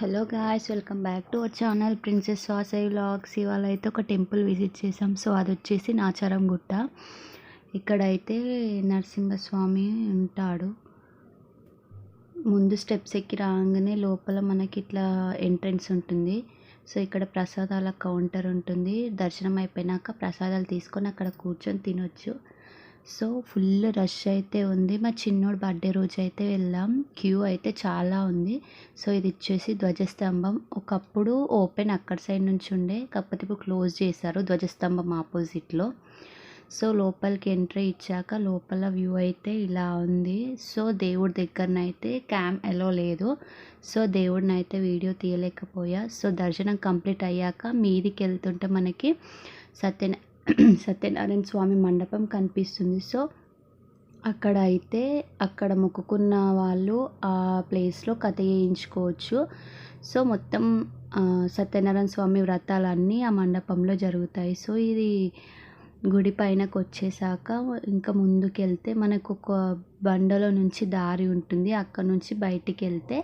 Hello guys welcome back to our channel princess సాసై vlogs. ఇవాళ అయితే ఒక టెంపుల్ విజిట్ చేసాం. సో అది వచ్చేసి నాచారం గుట్ట. ఇక్కడైతే నరసింహస్వామి ఉంటాడు. ముందు స్టెప్స్ ఎక్కి రాగానే లోపల మనకి ఇట్లా ఎంట్రన్స్ ఉంటుంది. సో ఇక్కడ ప్రసాదాల కౌంటర్ ఉంటుంది. దర్శనం అయిపోయినాక ప్రసాదాలు తీసుకొని అక్కడ కూర్చొని తినొచ్చు. సో ఫుల్ రష్ అయితే ఉంది. మా చిన్నోడు బర్త్డే రోజు అయితే వెళ్ళాం క్యూ అయితే చాలా ఉంది. సో ఇది వచ్చేసి ధ్వజస్తంభం. ఒకప్పుడు ఓపెన్ అక్కడ సైడ్ నుంచి ఉండే కాకపోతే ఇప్పుడు క్లోజ్ చేశారు ధ్వజస్తంభం ఆపోజిట్లో. సో లోపలికి ఎంట్రీ ఇచ్చాక లోపల వ్యూ అయితే ఇలా ఉంది. సో దేవుడి దగ్గరనైతే క్యామ్ ఎలో లేదు. సో దేవుడిని అయితే వీడియో తీయలేకపోయా. సో దర్శనం కంప్లీట్ అయ్యాక మీదికి వెళ్తుంటే మనకి సత్యన సత్యనారాయణ స్వామి మండపం కనిపిస్తుంది. సో అక్కడ అయితే అక్కడ మొక్కుకున్న వాళ్ళు ఆ ప్లేస్లో కథ చేయించుకోవచ్చు. సో మొత్తం సత్యనారాయణ స్వామి వ్రతాలన్నీ ఆ మండపంలో జరుగుతాయి. సో ఇది గుడి పైనకు వచ్చేసాక ఇంకా ముందుకెళ్తే మనకు ఒక బండలో నుంచి దారి ఉంటుంది. అక్కడ నుంచి బయటికి వెళ్తే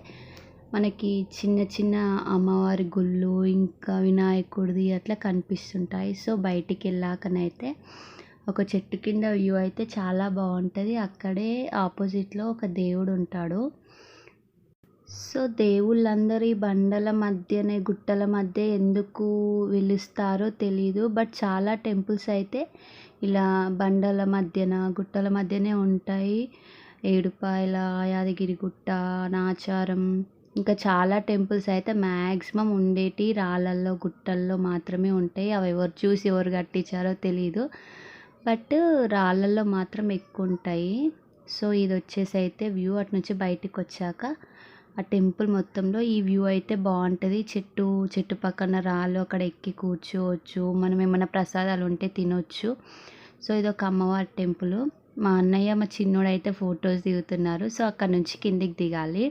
మనకి చిన్న చిన్న అమ్మవారి గుళ్ళు ఇంకా వినాయకుడిది అట్లా కనిపిస్తుంటాయి. సో బయటికి వెళ్ళాకనైతే ఒక చెట్టు కింద వ్యూ అయితే చాలా బాగుంటుంది. అక్కడే ఆపోజిట్లో ఒక దేవుడు ఉంటాడు సో దేవుళ్ళందరూ ఈ బండల మధ్యనే గుట్టల మధ్య ఎందుకు వెలుస్తారో తెలీదు. బట్ చాలా టెంపుల్స్ అయితే ఇలా బండల మధ్యన గుట్టల మధ్యనే ఉంటాయి. ఏడుపాయల యాదగిరి గుట్ట నాచారం ఇంకా చాలా టెంపుల్స్ అయితే మ్యాక్సిమం ఉండేటి రాళ్ళల్లో గుట్టల్లో మాత్రమే ఉంటాయి. అవి ఎవరు చూసి ఎవరు కట్టించారో తెలీదు. బట్ రాళ్ళల్లో మాత్రం ఎక్కువ ఉంటాయి. సో ఇది వచ్చేసి అయితే వ్యూ అటు నుంచి బయటికి వచ్చాక ఆ టెంపుల్ మొత్తంలో ఈ వ్యూ అయితే బాగుంటుంది. చెట్టు చెట్టు పక్కన రాళ్ళు అక్కడ ఎక్కి కూర్చోవచ్చు. మనం ఏమైనా ప్రసాదాలు ఉంటే తినొచ్చు. సో ఇది ఒక అమ్మవారి టెంపుల్. మా అన్నయ్య మా చిన్నోడు అయితే ఫొటోస్ దిగుతున్నారు. సో అక్కడ నుంచి కిందికి దిగాలి.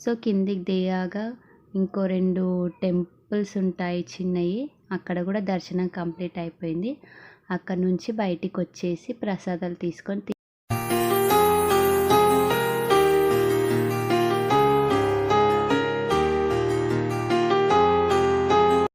సో కిందికి దిగాక ఇంకో రెండు టెంపుల్స్ ఉంటాయి చిన్నవి అక్కడ కూడా దర్శనం కంప్లీట్ అయిపోయింది. అక్కడ నుంచి బయటికి వచ్చేసి ప్రసాదాలు తీసుకొని